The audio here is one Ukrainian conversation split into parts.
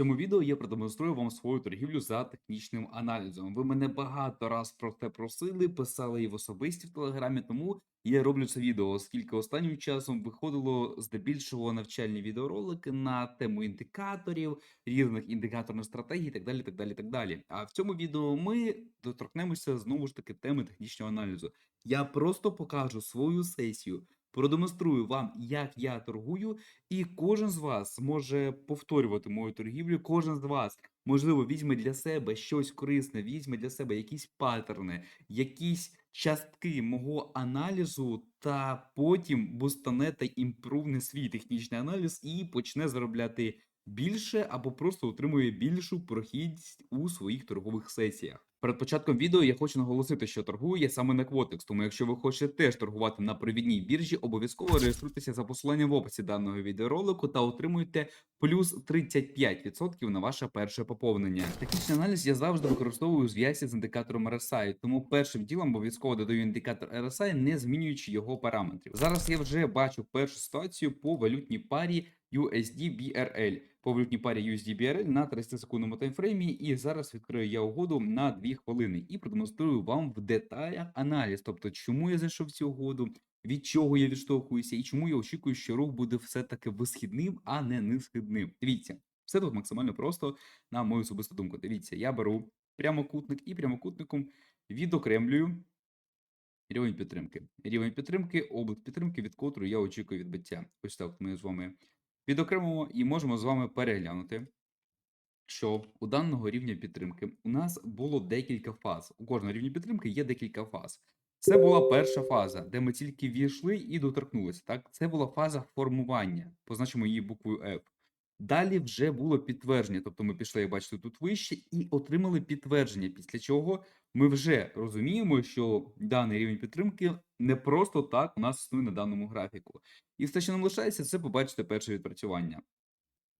цьому відео я продемонструю вам свою торгівлю за технічним аналізом. Ви мене багато раз про це просили, писали і в особисті в телеграмі, тому я роблю це відео, оскільки останнім часом виходило здебільшого навчальні відеоролики на тему індикаторів, різних індикаторних стратегій, і так далі. так далі, так далі. А в цьому відео ми доторкнемося знову ж таки теми технічного аналізу. Я просто покажу свою сесію. Продемонструю вам, як я торгую, і кожен з вас може повторювати мою торгівлю. Кожен з вас, можливо, візьме для себе щось корисне, візьме для себе якісь паттерни, якісь частки мого аналізу, та потім бустане та імпрувне свій технічний аналіз і почне заробляти більше або просто отримує більшу прохідність у своїх торгових сесіях. Перед початком відео я хочу наголосити, що торгую я саме на Quotex, тому якщо ви хочете теж торгувати на провідній біржі, обов'язково реєструйтеся за посиланням в описі даного відеоролику та отримуйте плюс 35% на ваше перше поповнення. Технічний аналіз я завжди використовую у зв'язці з індикатором RSI, тому першим ділом обов'язково додаю індикатор RSI, не змінюючи його параметрів. Зараз я вже бачу першу ситуацію по валютній парі USD BRL. По валютній парі USD BRL на 30 секундному таймфреймі, і зараз відкрию я угоду на 2 хвилини і продемонструю вам в деталях аналіз, тобто чому я зайшов в цю угоду, від чого я відштовхуюся, і чому я очікую, що рух буде все-таки висхідним, а не нисхідним. Дивіться, все тут максимально просто, на мою особисту думку. Дивіться, я беру прямокутник і прямокутником відокремлюю рівень підтримки. Рівень підтримки, область підтримки, від котрої я очікую відбиття. Ось так ми з вами відокремимо і можемо з вами переглянути. Що у даного рівня підтримки у нас було декілька фаз. У кожного рівня підтримки є декілька фаз. Це була перша фаза, де ми тільки війшли і доторкнулися. Так, це була фаза формування, позначимо її буквою F. Далі вже було підтвердження, тобто ми пішли, бачите, тут вище, і отримали підтвердження, після чого ми вже розуміємо, що даний рівень підтримки не просто так у нас існує на даному графіку. І все, що нам лишається, це побачити перше відпрацювання.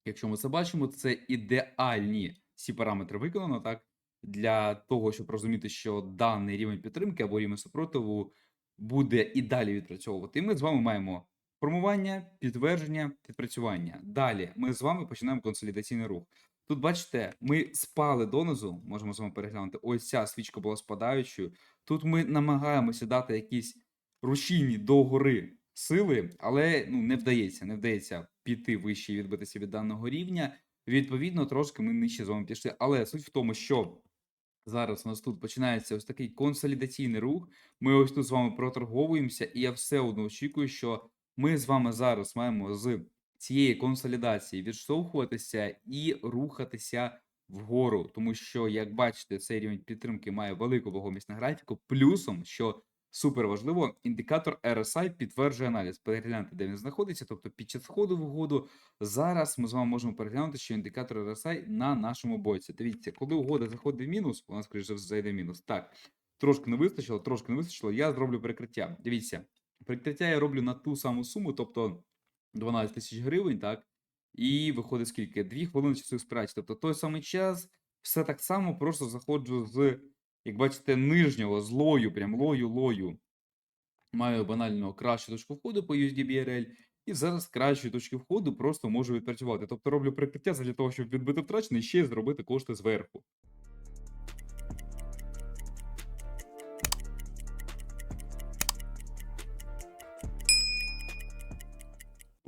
Якщо ми це бачимо, це ідеальні всі параметри виконано так для того, щоб розуміти, що даний рівень підтримки або рівень супротиву буде і далі відпрацьовувати. І ми з вами маємо формування, підтвердження, відпрацювання. Далі ми з вами починаємо консолідаційний рух. Тут, бачите, ми спали донизу, можемо з вами переглянути. Ось ця свічка була спадаючою. Тут ми намагаємося дати якісь рушійні догори сили, але ну не вдається, не вдається піти вище і відбитися від даного рівня. Відповідно, трошки ми нижче з вами пішли. Але суть в тому, що зараз у нас тут починається ось такий консолідаційний рух. Ми ось тут з вами проторговуємося, і я все одно очікую, що ми з вами зараз маємо з цієї консолідації відштовхуватися і рухатися вгору, тому що, як бачите, цей рівень підтримки має велику вагомість на графіку, плюсом, що Супер важливо, індикатор RSI підтверджує аналіз. Перегляньте, де він знаходиться, тобто під час входу в угоду. Зараз ми з вами можемо переглянути, що індикатор RSI на нашому боці. Дивіться, коли угода заходить в мінус, у нас скоріше зайде мінус. Так, трошки не вистачило, трошки не вистачило. Я зроблю перекриття. Дивіться, перекриття я роблю на ту саму суму, тобто 12 тисяч гривень, так. І виходить скільки? Дві хвилини часу спраці. Тобто той самий час, все так само, просто заходжу з як бачите, нижнього з лою, прям лою, лою. Маю банально кращу точку входу по USD BRL, і зараз кращої точки входу просто можу відпрацювати. Тобто роблю прикриття для того, щоб відбити втрачене і ще зробити кошти зверху.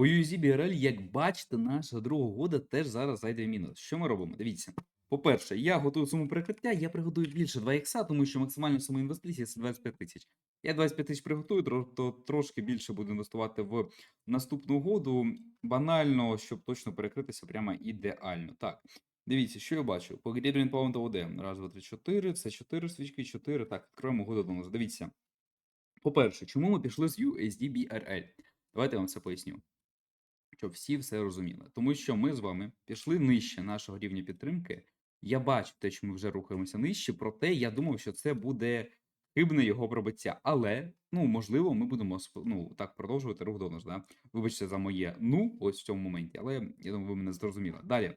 По USD BRL, як бачите, наша друга угода теж зараз зайде в мінус. Що ми робимо? Дивіться. По-перше, я готую суму прикриття, я приготую більше 2 ікса, тому що максимальна сума інвестиції це 25 тисяч. Я 25 тисяч приготую, то трошки більше буду інвестувати в наступну угоду. Банально, щоб точно перекритися прямо ідеально. Так, дивіться, що я бачу. По Грідрін Pound OD. Раз, два, три, чотири. Це 4 свічки, 4. Так, відкроємо угоду до нас. Дивіться. По-перше, чому ми пішли з USD BRL? Давайте я вам це поясню. Щоб всі все розуміли. Тому що ми з вами пішли нижче нашого рівня підтримки. Я бачу те, що ми вже рухаємося нижче, проте я думав, що це буде хибне його пробиття. Але, ну, можливо, ми будемо ну, так продовжувати рух до нас. Да? Вибачте за моє ну ось в цьому моменті, але я думаю, ви мене зрозуміли. Далі.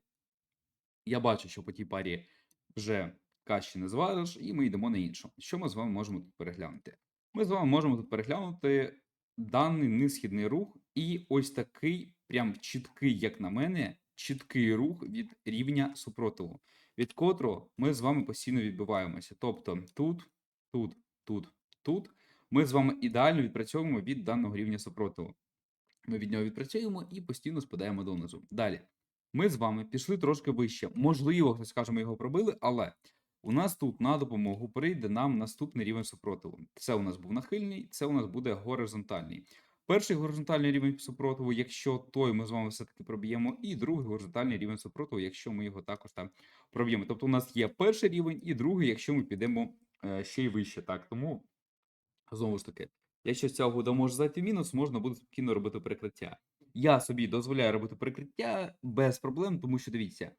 Я бачу, що по тій парі вже каші не звариш, і ми йдемо на іншу. Що ми з вами можемо тут переглянути? Ми з вами можемо тут переглянути даний несхідний рух, і ось такий, прям чіткий, як на мене, чіткий рух від рівня супротиву, від котрого ми з вами постійно відбиваємося. Тобто тут, тут, тут, тут ми з вами ідеально відпрацьовуємо від даного рівня супротиву. Ми від нього відпрацюємо і постійно спадаємо донизу. Далі. Ми з вами пішли трошки вище. Можливо, хтось каже, ми його пробили, але у нас тут на допомогу прийде нам наступний рівень супротиву. Це у нас був нахильний, це у нас буде горизонтальний. Перший горизонтальний рівень супротиву, якщо той ми з вами все-таки проб'ємо, і другий горизонтальний рівень супротиву, якщо ми його також там проб'ємо. Тобто у нас є перший рівень і другий, якщо ми підемо е, ще й вище. Так, тому знову ж таки, якщо з цього года може зайти в мінус, можна буде спокійно робити перекриття. Я собі дозволяю робити перекриття без проблем, тому що дивіться,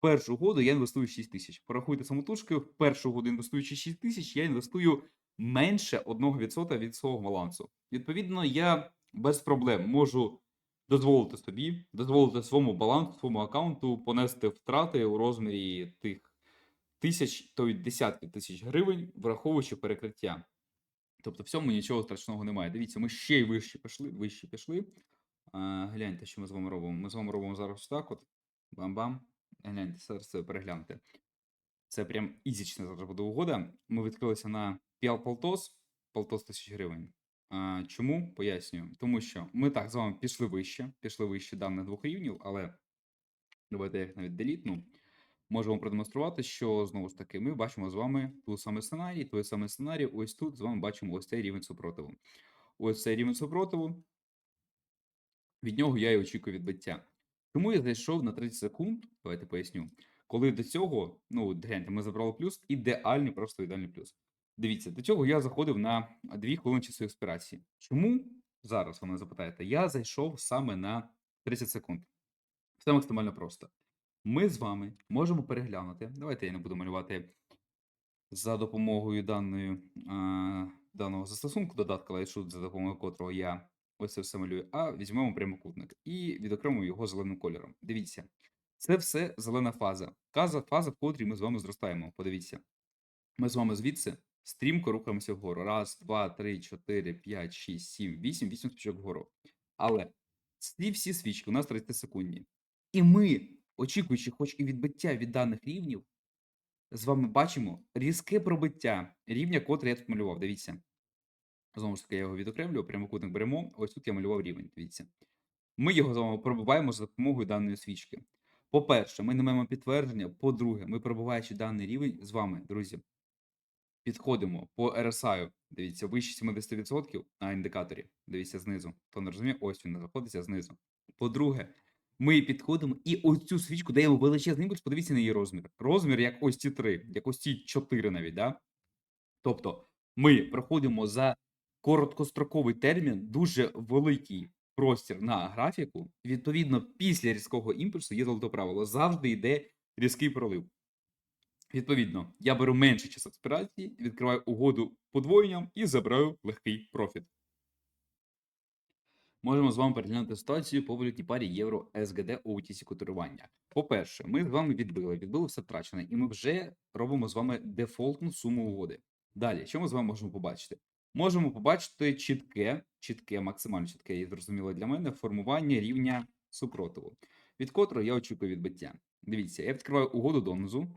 першу году я інвестую 6 тисяч. Порахуйте самотужки, в першу году інвестуючи 6 тисяч, я інвестую менше 1% від свого балансу. Відповідно, я без проблем можу дозволити собі, дозволити своєму балансу, своєму аккаунту понести втрати у розмірі тих тисяч, то й десятків тисяч гривень, враховуючи перекриття. Тобто в цьому нічого страшного немає. Дивіться, ми ще й вище пішли, вище пішли. Гляньте, що ми з вами робимо. Ми з вами робимо зараз так от. Бам-бам. Гляньте, зараз це перегляньте. Це прям ізічна зараз буде угода. Ми відкрилися на піал полтос, полтос тисяч гривень. А, чому? Пояснюю. Тому що ми так з вами пішли вище, пішли вище даних двох рівнів, але давайте я їх навіть делітну. Можемо продемонструвати, що знову ж таки ми бачимо з вами той самий сценарій, той самий сценарій. Ось тут з вами бачимо ось цей рівень супротиву. Ось цей рівень супротиву. Від нього я і очікую відбиття. Чому я зайшов на 30 секунд? Давайте поясню. Коли до цього, ну гляньте, ми забрали плюс, ідеальний, просто ідеальний плюс. Дивіться, до цього я заходив на 2 хвилини часу експірації. Чому зараз ви мене запитаєте? Я зайшов саме на 30 секунд. Все максимально просто. Ми з вами можемо переглянути. Давайте я не буду малювати за допомогою даної, а, даного застосунку додатка Lightshoot, за допомогою котрого я це все малюю, а візьмемо прямокутник і відокремимо його зеленим кольором. Дивіться, це все зелена фаза. Фаза, фаза, в котрій ми з вами зростаємо. Подивіться. Ми з вами звідси стрімко рухаємося вгору. Раз, два, три, чотири, п'ять, шість, сім, вісім, вісім свічок вгору. Але ці всі свічки у нас 30 секундні. І ми, очікуючи, хоч і відбиття від даних рівнів, з вами бачимо різке пробиття рівня, котрий я тут малював. Дивіться. Знову ж таки, я його відокремлюю, прямокутник беремо. Ось тут я малював рівень. Дивіться. Ми його з вами пробиваємо за допомогою даної свічки. По-перше, ми не маємо підтвердження. По-друге, ми пробиваючи даний рівень з вами, друзі, підходимо по RSI. Дивіться, вище 70% на індикаторі. Дивіться знизу. Хто не розуміє, ось він знаходиться знизу. По-друге, ми підходимо і ось цю свічку даємо величезний імпульс, подивіться на її розмір. Розмір, як ось ці три, як ось ці чотири навіть, да? Тобто, ми проходимо за короткостроковий термін дуже великий простір на графіку. Відповідно, після різкого імпульсу є золоте правило. Завжди йде різкий пролив. Відповідно, я беру менше час експірації, відкриваю угоду подвоєнням і забираю легкий профіт. Можемо з вами переглянути ситуацію по валютній парі євро СГД OTC котирування. По-перше, ми з вами відбили, відбили все втрачене, і ми вже робимо з вами дефолтну суму угоди. Далі, що ми з вами можемо побачити? Можемо побачити чітке, чітке, максимально чітке і зрозуміло для мене формування рівня супротиву, від котрого я очікую відбиття. Дивіться, я відкриваю угоду донизу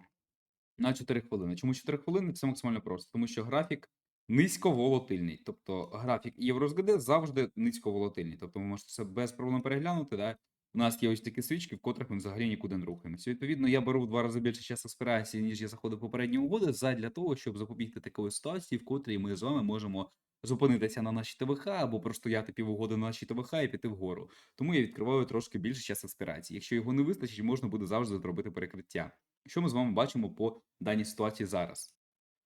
на 4 хвилини. Чому 4 хвилини? Це максимально просто, тому що графік низьковолатильний. Тобто графік євро-СГД завжди низьковолатильний. Тобто ви можете це без проблем переглянути. Да? У нас є ось такі свічки, в котрих ми взагалі нікуди не рухаємося. Відповідно, я беру в два рази більше часу експірації, ніж я заходив попередні угоди, задля того, щоб запобігти такої ситуації, в котрій ми з вами можемо зупинитися на нашій ТВХ або простояти півугоди на нашій ТВХ і піти вгору. Тому я відкриваю трошки більше час експірації. Якщо його не вистачить, можна буде завжди зробити перекриття. Що ми з вами бачимо по даній ситуації зараз?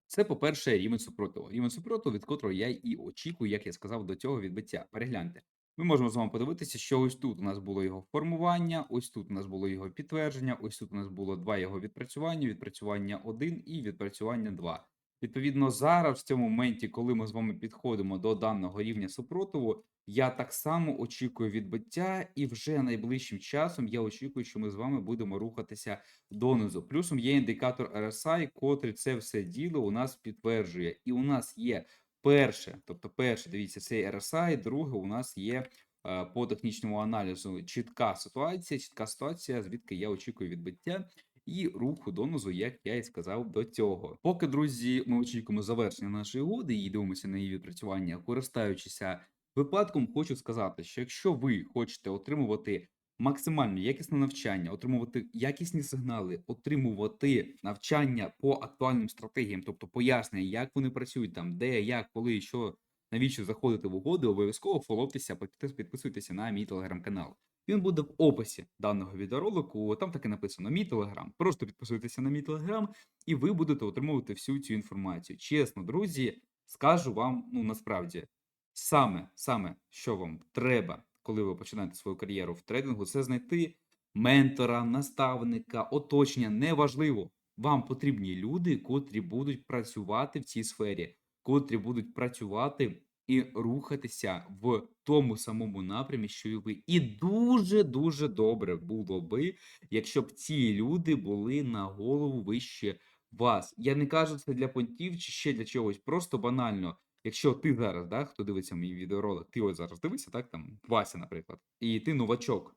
Це, по-перше, рівень супротиву. Рівень супротиву, від котрого я і очікую, як я сказав, до цього відбиття. Перегляньте. Ми можемо з вами подивитися, що ось тут у нас було його формування, ось тут у нас було його підтвердження, ось тут у нас було два його відпрацювання, відпрацювання 1 і відпрацювання 2. Відповідно, зараз в цьому моменті, коли ми з вами підходимо до даного рівня супротиву, я так само очікую відбиття, і вже найближчим часом я очікую, що ми з вами будемо рухатися донизу. Плюсом є індикатор RSI, котрий це все діло у нас підтверджує. І у нас є перше, тобто перше, дивіться, цей RSI, друге, у нас є е, по технічному аналізу чітка ситуація, чітка ситуація, звідки я очікую відбиття і руху донозу, як я і сказав до цього. Поки, друзі, ми очікуємо завершення нашої угоди і дивимося на її відпрацювання, користуючися випадком, хочу сказати, що якщо ви хочете отримувати максимально якісне навчання, отримувати якісні сигнали, отримувати навчання по актуальним стратегіям, тобто пояснення, як вони працюють там, де, як, коли, що, навіщо заходити в угоди, обов'язково фоловтеся, підпис- підписуйтеся на мій телеграм-канал. Він буде в описі даного відеоролику. Там таки написано мій телеграм. Просто підписуйтеся на мій телеграм, і ви будете отримувати всю цю інформацію. Чесно, друзі, скажу вам, ну насправді, саме, саме, що вам треба, коли ви починаєте свою кар'єру в трейдингу, це знайти ментора, наставника, оточення. Неважливо. Вам потрібні люди, котрі будуть працювати в цій сфері, котрі будуть працювати і рухатися в тому самому напрямі, що і ви. І дуже дуже добре було би, якщо б ці люди були на голову вище вас. Я не кажу це для понтів чи ще для чогось. Просто банально. Якщо ти зараз, да, хто дивиться мій відеоролик, ти ось зараз дивишся, так там Вася, наприклад, і ти новачок,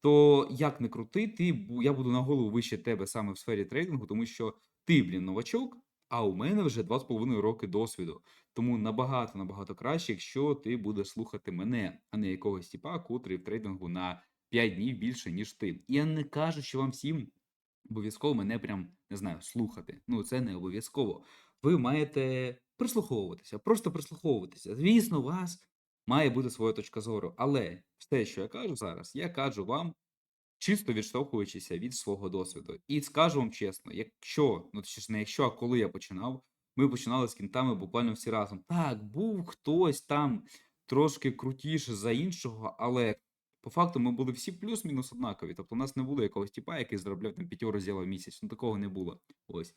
то як не крути, ти я буду на голову вище тебе саме в сфері трейдингу, тому що ти, блін, новачок, а у мене вже 2,5 роки досвіду. Тому набагато набагато краще, якщо ти будеш слухати мене, а не якогось типа, котрий в трейдингу на 5 днів більше, ніж ти. І я не кажу, що вам всім обов'язково мене прям не знаю, слухати. Ну, це не обов'язково. Ви маєте прислуховуватися, просто прислуховуватися. Звісно, у вас має бути своя точка зору, але все, що я кажу зараз, я кажу вам чисто відштовхуючися від свого досвіду. І скажу вам чесно, якщо, ну точніше, не якщо, а коли я починав, ми починали з кінтами буквально всі разом. Так, був хтось там трошки крутіше за іншого, але по факту ми були всі плюс-мінус однакові. Тобто у нас не було якогось типа, який заробляв там п'ятьору зіла в місяць. Ну такого не було. Ось.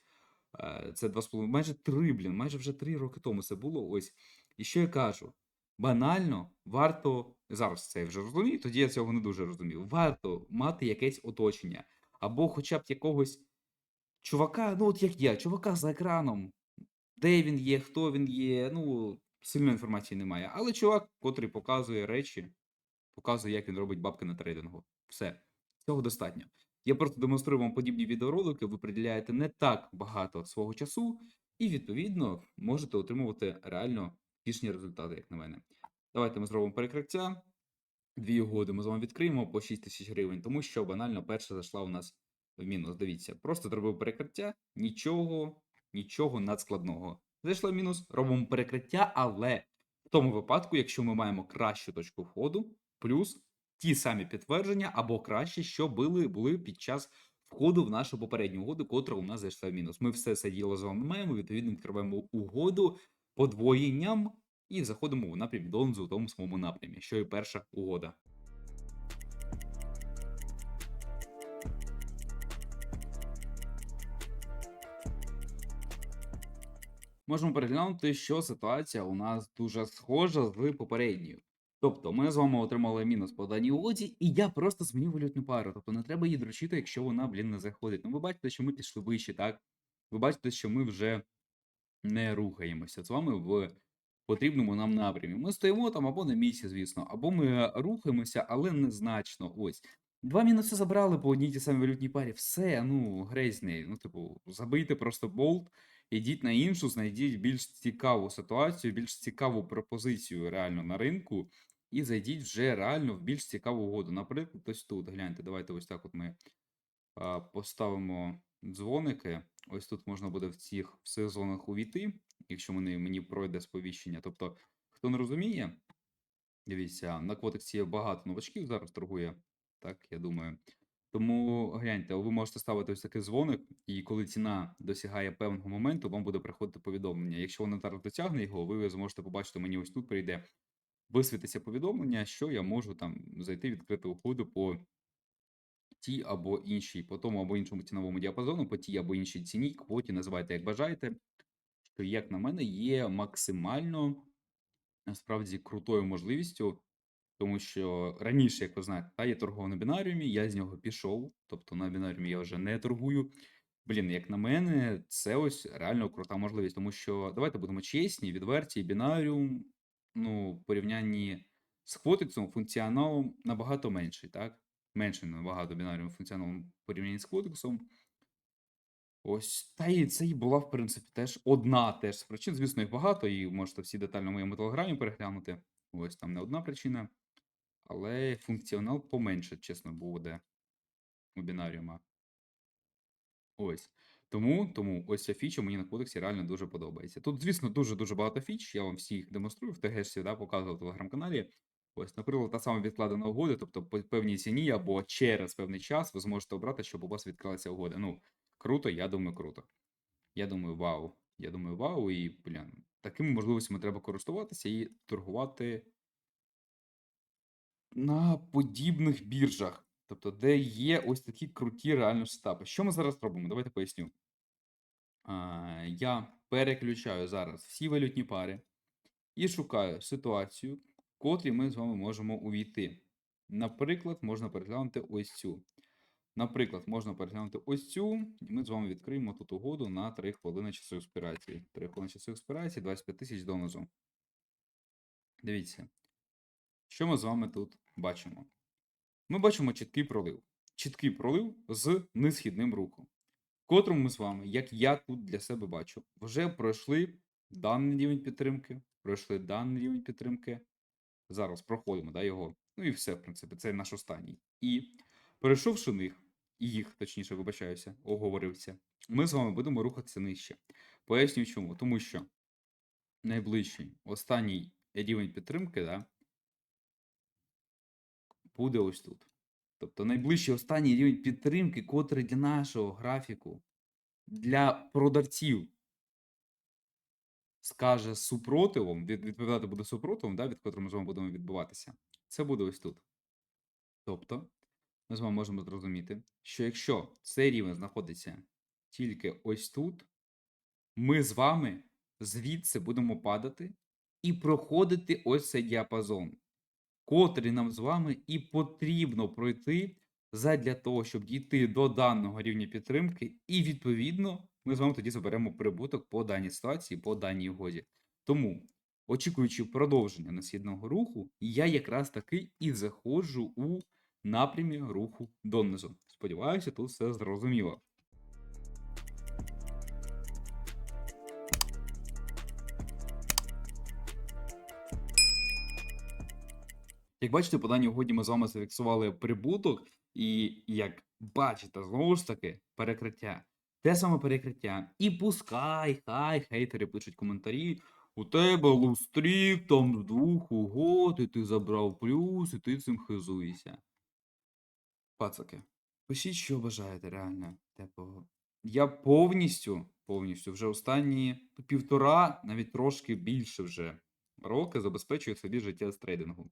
Е, Це два з половиною, майже три, блін, майже вже три роки тому це було. Ось. І що я кажу? Банально варто зараз це я вже розумію, тоді я цього не дуже розумів. Варто мати якесь оточення, або хоча б якогось чувака, ну от як я, чувака за екраном, де він є, хто він є, ну сильної інформації немає. Але чувак, котрий показує речі, показує, як він робить бабки на трейдингу. Все, цього достатньо. Я просто демонструю вам подібні відеоролики, ви приділяєте не так багато свого часу, і відповідно можете отримувати реально пішні результати, як на мене. Давайте ми зробимо перекриття. Дві угоди ми з вами відкриємо по 6 тисяч гривень, тому що банально перша зайшла у нас в мінус. Дивіться, просто зробив перекриття, нічого, нічого надскладного. Зайшла в мінус, робимо перекриття, але в тому випадку, якщо ми маємо кращу точку входу, плюс ті самі підтвердження або краще, що були, були під час входу в нашу попередню угоду, котра у нас зайшла в мінус. Ми все це діло з вами маємо, відповідно, відкриваємо угоду подвоєнням і заходимо в напрямі донзу у тому самому напрямі, що і перша угода. Можемо переглянути, що ситуація у нас дуже схожа з попередньою. Тобто, ми з вами отримали мінус по даній угоді, і я просто змінив валютну пару. Тобто не треба її дрочити, якщо вона, блін, не заходить. Ну, ви бачите, що ми пішли вище, так? Ви бачите, що ми вже не рухаємося з вами в потрібному нам напрямі. Ми стоїмо там або на місці, звісно, або ми рухаємося, але незначно. Ось. Два мінуси забрали по одній тій самій валютній парі. Все, ну, нею. Ну, типу, забийте просто болт, ідіть на іншу, знайдіть більш цікаву ситуацію, більш цікаву пропозицію реально на ринку, і зайдіть вже реально в більш цікаву угоду. Наприклад, ось тут. Гляньте, давайте ось так от ми а, поставимо дзвоники. Ось тут можна буде в цих всіх зонах увійти, якщо мені, мені пройде сповіщення. Тобто, хто не розуміє, дивіться, на квотексі багато новачків зараз торгує, так, я думаю. Тому гляньте, ви можете ставити ось такий дзвоник, і коли ціна досягає певного моменту, вам буде приходити повідомлення. Якщо вона зараз досягне його, ви зможете побачити, мені ось тут прийде висвітиться повідомлення, що я можу там зайти відкрити угоду по тій або іншій, по тому або іншому ціновому діапазону, по тій або іншій ціні, квоті, називайте як бажаєте, що, як на мене, є максимально насправді крутою можливістю, тому що раніше, як ви знаєте, та, я торгував на бінаріумі, я з нього пішов, тобто на бінаріумі я вже не торгую. Блін, як на мене, це ось реально крута можливість, тому що давайте будемо чесні, відверті, бінаріум, ну, в порівнянні З Quotix функціоналом набагато менший, так? Менший набагато бінарним функціоналом в порівнянні з Quotix. Ось, та і це і була, в принципі, теж одна теж з причин. Звісно, їх багато, і можете всі детально в моєму телеграмі переглянути. Ось там не одна причина. Але функціонал поменше, чесно, буде у бінаріума. Ось. Тому, тому ось ця фіча мені на кодексі реально дуже подобається. Тут, звісно, дуже-дуже багато фіч. Я вам всіх демонструю в ТГшці, да, показував в телеграм-каналі. Ось, наприклад, та сама відкладена угода, тобто по певній ціні або через певний час ви зможете обрати, щоб у вас відклалася угода. Ну, круто, я думаю, круто. Я думаю, вау. Я думаю, вау, і, блін, такими можливостями треба користуватися і торгувати на подібних біржах. Тобто, де є ось такі круті реально сетапи. Що ми зараз робимо? Давайте поясню. А, я переключаю зараз всі валютні пари і шукаю ситуацію, в котрій ми з вами можемо увійти. Наприклад, можна переглянути ось цю. Наприклад, можна переглянути ось цю, і ми з вами відкриємо тут угоду на 3 хвилини часу експірації. 3 хвилини часу експірації, 25 тисяч донозу. Дивіться, що ми з вами тут бачимо? Ми бачимо чіткий пролив. Чіткий пролив з несхідним рухом, котрому ми з вами, як я тут для себе бачу, вже пройшли даний рівень підтримки, пройшли даний рівень підтримки. Зараз проходимо да, його. Ну і все, в принципі, це наш останній. І перейшовши них, їх, точніше, вибачаюся, оговорився, ми з вами будемо рухатися нижче. Поясню чому. Тому що найближчий останній рівень підтримки, да, буде ось тут. Тобто найближчий останній рівень підтримки, котрий для нашого графіку, для продавців скаже супротивом, відповідати буде супротивом, да, від котрого ми з вами будемо відбуватися. Це буде ось тут. Тобто, ми з вами можемо зрозуміти, що якщо цей рівень знаходиться тільки ось тут, ми з вами звідси будемо падати і проходити ось цей діапазон котрий нам з вами і потрібно пройти задля того, щоб дійти до даного рівня підтримки, і відповідно ми з вами тоді заберемо прибуток по даній ситуації, по даній угоді. Тому, очікуючи продовження насідного руху, я якраз таки і заходжу у напрямі руху донизу. Сподіваюся, тут все зрозуміло. Як бачите, по даній угоді ми з вами зафіксували прибуток, і як бачите, знову ж таки, перекриття. Те саме перекриття. І пускай, хай хейтери пишуть коментарі. У тебе лустрік там з двох угод, і ти забрав плюс, і ти цим хизуєшся. Пацаки, пишіть, що бажаєте, реально. Типу, я повністю, повністю вже останні півтора, навіть трошки більше вже роки забезпечую собі життя з трейдингу.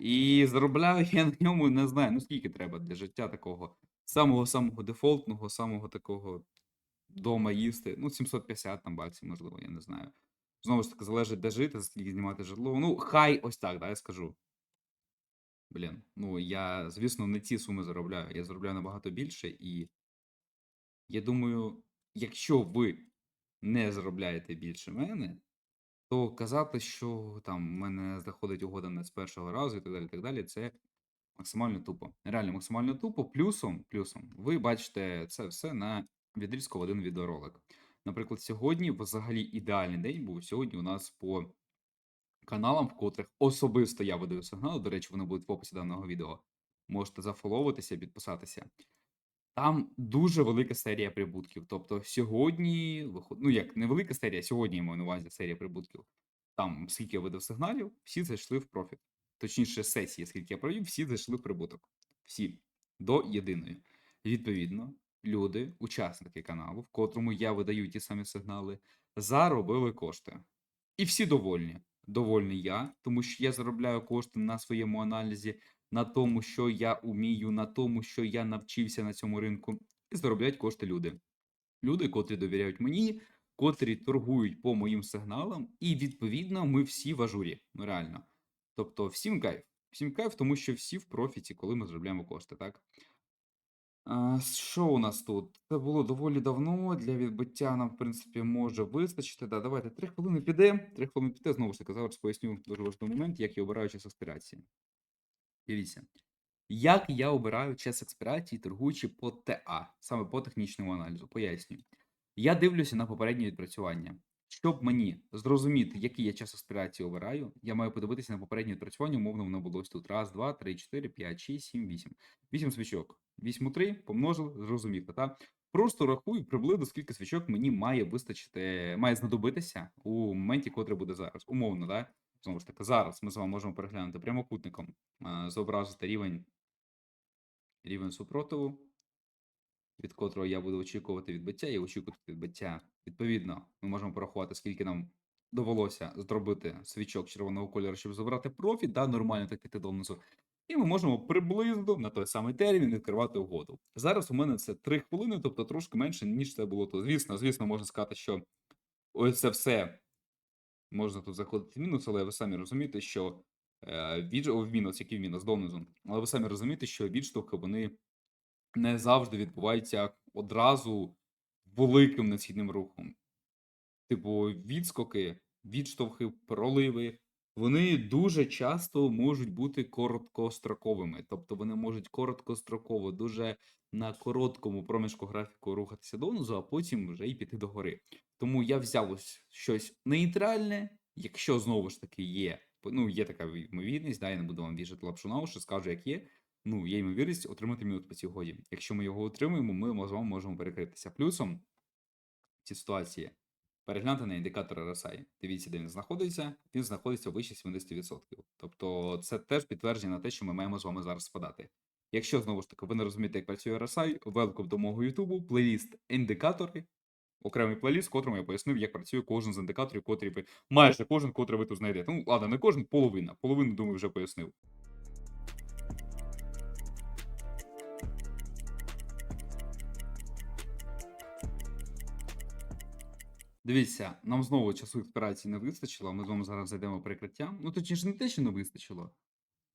І заробляю я на ньому не знаю, ну скільки треба для життя такого самого-самого дефолтного, самого такого дома їсти. Ну, 750 там баксів, можливо, я не знаю. Знову ж таки, залежить, де жити, за скільки знімати житло. Ну, хай ось так, да, я скажу. Блін, ну я, звісно, не ці суми заробляю. Я заробляю набагато більше, і я думаю, якщо ви не заробляєте більше мене, то казати, що там в мене заходить угода не з першого разу і так далі, і так далі, це максимально тупо. Реально максимально тупо. Плюсом, плюсом, ви бачите це все на відрізку в один відеоролик. Наприклад, сьогодні взагалі ідеальний день був. Сьогодні у нас по каналам, в котрих особисто я видаю сигнали. До речі, вони будуть в описі даного відео. Можете зафоловитися, підписатися. Там дуже велика серія прибутків. Тобто сьогодні виход... ну як невелика серія, сьогодні я маю на увазі серія прибутків. Там, скільки я видав сигналів, всі зайшли в профіт. Точніше, сесії, скільки я провів, всі зайшли в прибуток. Всі до єдиної. Відповідно, люди, учасники каналу, в котрому я видаю ті самі сигнали, заробили кошти. І всі довольні. Довольний я, тому що я заробляю кошти на своєму аналізі, на тому, що я умію, на тому, що я навчився на цьому ринку, і заробляють кошти люди. Люди, котрі довіряють мені, котрі торгують по моїм сигналам, і відповідно ми всі в ажурі. Ну реально. Тобто, всім кайф. Всім кайф, тому що всі в профіті, коли ми заробляємо кошти, так? А, що у нас тут? Це було доволі давно. Для відбиття нам, в принципі, може вистачити. Да, давайте 3 хвилини піде. 3 хвилини піде. Знову ж таки, зараз поясню дуже важливий момент, як я обираю час експірації. Дивіться. Як я обираю час експірації, торгуючи по ТА, саме по технічному аналізу, пояснюю. Я дивлюся на попереднє відпрацювання. Щоб мені зрозуміти, який я час експірації обираю, я маю подивитися на попереднє відпрацювання, умовно воно було ось тут. Раз, два, три, чотири, п'ять, шість, сім, вісім. Вісім свічок. Візьму три, помножив, зрозуміти, та? Просто рахую приблизно, скільки свічок мені має вистачити, має знадобитися у моменті, котрий буде зараз. Умовно, да? Знову ж таки, зараз ми з вами можемо переглянути прямокутником, зобразити рівень, рівень супротиву, від котрого я буду очікувати відбиття, і очікувати відбиття. Відповідно, ми можемо порахувати, скільки нам довелося зробити свічок червоного кольору, щоб забрати профіт, да, нормально так піти донизу. І ми можемо приблизно на той самий термін відкривати угоду. Зараз у мене це 3 хвилини, тобто трошки менше, ніж це було то. Звісно, звісно, можна сказати, що ось це все можна тут заходити в мінус, але ви самі розумієте, що е, від... о, в мінус, який в мінус донизу. Але ви самі розумієте, що відштовхи вони не завжди відбуваються одразу великим несхідним рухом. Типу, відскоки, відштовхи, проливи, вони дуже часто можуть бути короткостроковими. Тобто вони можуть короткостроково, дуже на короткому проміжку графіку рухатися донизу, а потім вже і піти догори. Тому я взяв ось щось нейтральне, якщо знову ж таки є, ну, є така ймовірність, да, я не буду вам вішати лапшу на уші, скажу, як є. Ну, є ймовірність отримати мінус по цій угоді. Якщо ми його отримуємо, ми з вами можемо перекритися. Плюсом в цій ситуації перегляньте на індикатор RSI. Дивіться, де він знаходиться. Він знаходиться вище 70%. Тобто це теж підтвердження на те, що ми маємо з вами зараз спадати. Якщо знову ж таки ви не розумієте, як працює RSI, велком до мого YouTube, плейліст індикатори, окремий плейліст, в котрому я пояснив, як працює кожен з індикаторів, котрі ви майже кожен, котрий ви тут знайдете. Ну, ладно, не кожен, половина. Половину, думаю, вже пояснив. Дивіться, нам знову часу експірації не вистачило. Ми з вами зараз зайдемо прикриття. Ну, точніше, не те, що не вистачило.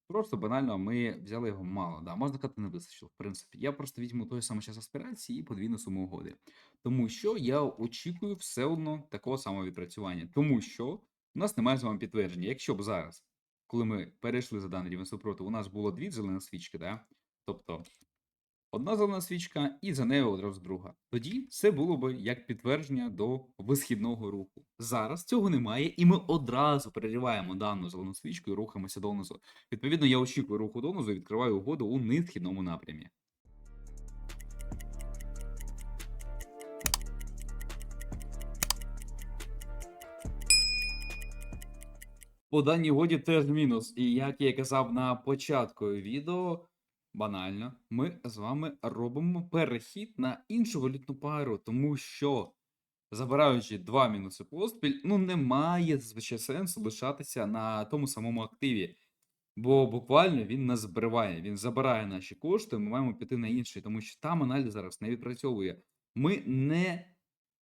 Просто банально ми взяли його мало. Да, можна сказати, не вистачило. В принципі, я просто візьму той самий час аспірації і подвійну суму угоди. Тому що я очікую все одно такого самого відпрацювання. Тому що у нас немає з вами підтвердження. Якщо б зараз, коли ми перейшли за даний рівень супротиву, у нас було дві зелені свічки, да? тобто одна зелена свічка і за нею одразу друга. Тоді це було б як підтвердження до висхідного руху. Зараз цього немає, і ми одразу перериваємо дану зелену свічку і рухаємося донизу. Відповідно, я очікую руху донизу і відкриваю угоду у несхідному напрямі. По даній угоді теж мінус. І як я казав на початку відео, банально, ми з вами робимо перехід на іншу валютну пару, тому що, забираючи два мінуси поспіль, ну немає зазвичай сенсу лишатися на тому самому активі. Бо буквально він нас збриває, він забирає наші кошти, ми маємо піти на інший, тому що там аналіз зараз не відпрацьовує. Ми не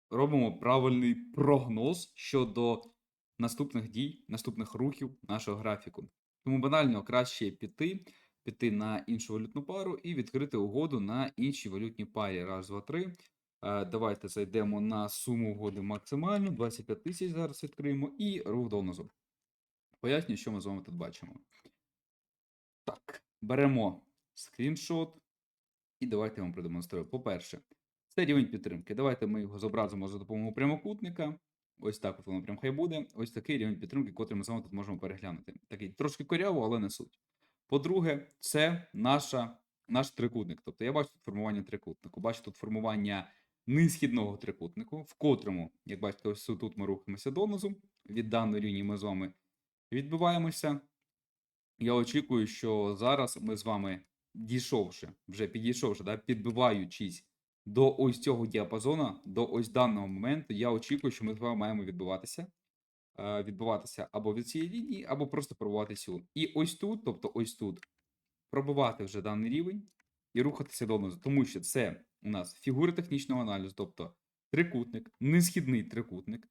робимо правильний прогноз щодо наступних дій, наступних рухів нашого графіку. Тому банально краще піти, піти на іншу валютну пару і відкрити угоду на іншій валютній парі. Раз, два, три. Е, Давайте зайдемо на суму угоди максимальну. 25 тисяч зараз відкриємо і рух донизу. Пояснюю, що ми з вами тут бачимо. Так, беремо скріншот. І давайте я вам продемонструю. По-перше, це рівень підтримки. Давайте ми його зобразимо за допомогою прямокутника. Ось так от воно прям хай буде. Ось такий рівень підтримки, котрий ми з вами тут можемо переглянути. Такий трошки коряво, але не суть. По-друге, це наша, наш трикутник. Тобто я бачу тут формування трикутнику, бачу тут формування несхідного трикутнику, в котрому, як бачите, ось тут ми рухаємося донизу. Від даної лінії ми з вами відбиваємося. Я очікую, що зараз ми з вами, дійшовши, вже підійшовши, да, підбиваючись до ось цього діапазону, до ось даного моменту, я очікую, що ми з вами маємо відбиватися. Е, відбиватися або від цієї лінії, або просто пробувати цю. І ось тут, тобто ось тут, пробивати вже даний рівень і рухатися донизу. Тому що це у нас фігури технічного аналізу, тобто трикутник, несхідний трикутник,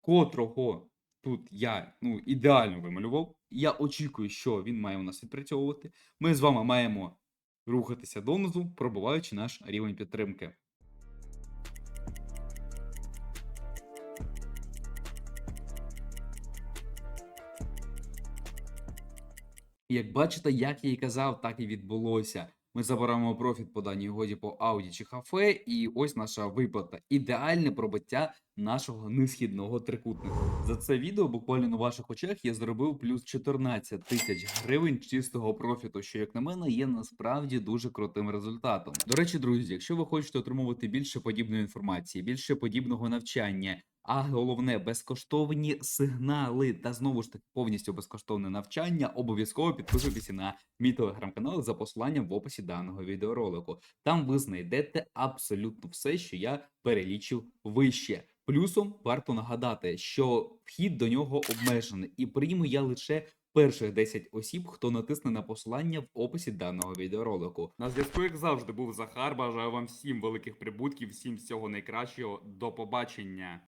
котрого тут я ну, ідеально вималював. Я очікую, що він має у нас відпрацьовувати. Ми з вами маємо рухатися донизу, пробиваючи наш рівень підтримки. Як бачите, як я і казав, так і відбулося. Ми забираємо профіт по даній угоді по Audi чи Хафе, і ось наша виплата. Ідеальне пробиття нашого несхідного трикутника. За це відео буквально на ваших очах я зробив плюс 14 тисяч гривень чистого профіту, що, як на мене, є насправді дуже крутим результатом. До речі, друзі, якщо ви хочете отримувати більше подібної інформації, більше подібного навчання. А головне безкоштовні сигнали та знову ж таки повністю безкоштовне навчання. Обов'язково підписуйтеся на мій телеграм-канал за посиланням в описі даного відеоролику. Там ви знайдете абсолютно все, що я перелічив вище. Плюсом варто нагадати, що вхід до нього обмежений, і прийму я лише перших 10 осіб, хто натисне на посилання в описі даного відеоролику. На зв'язку, як завжди, був Захар. Бажаю вам всім великих прибутків, всім всього найкращого. До побачення.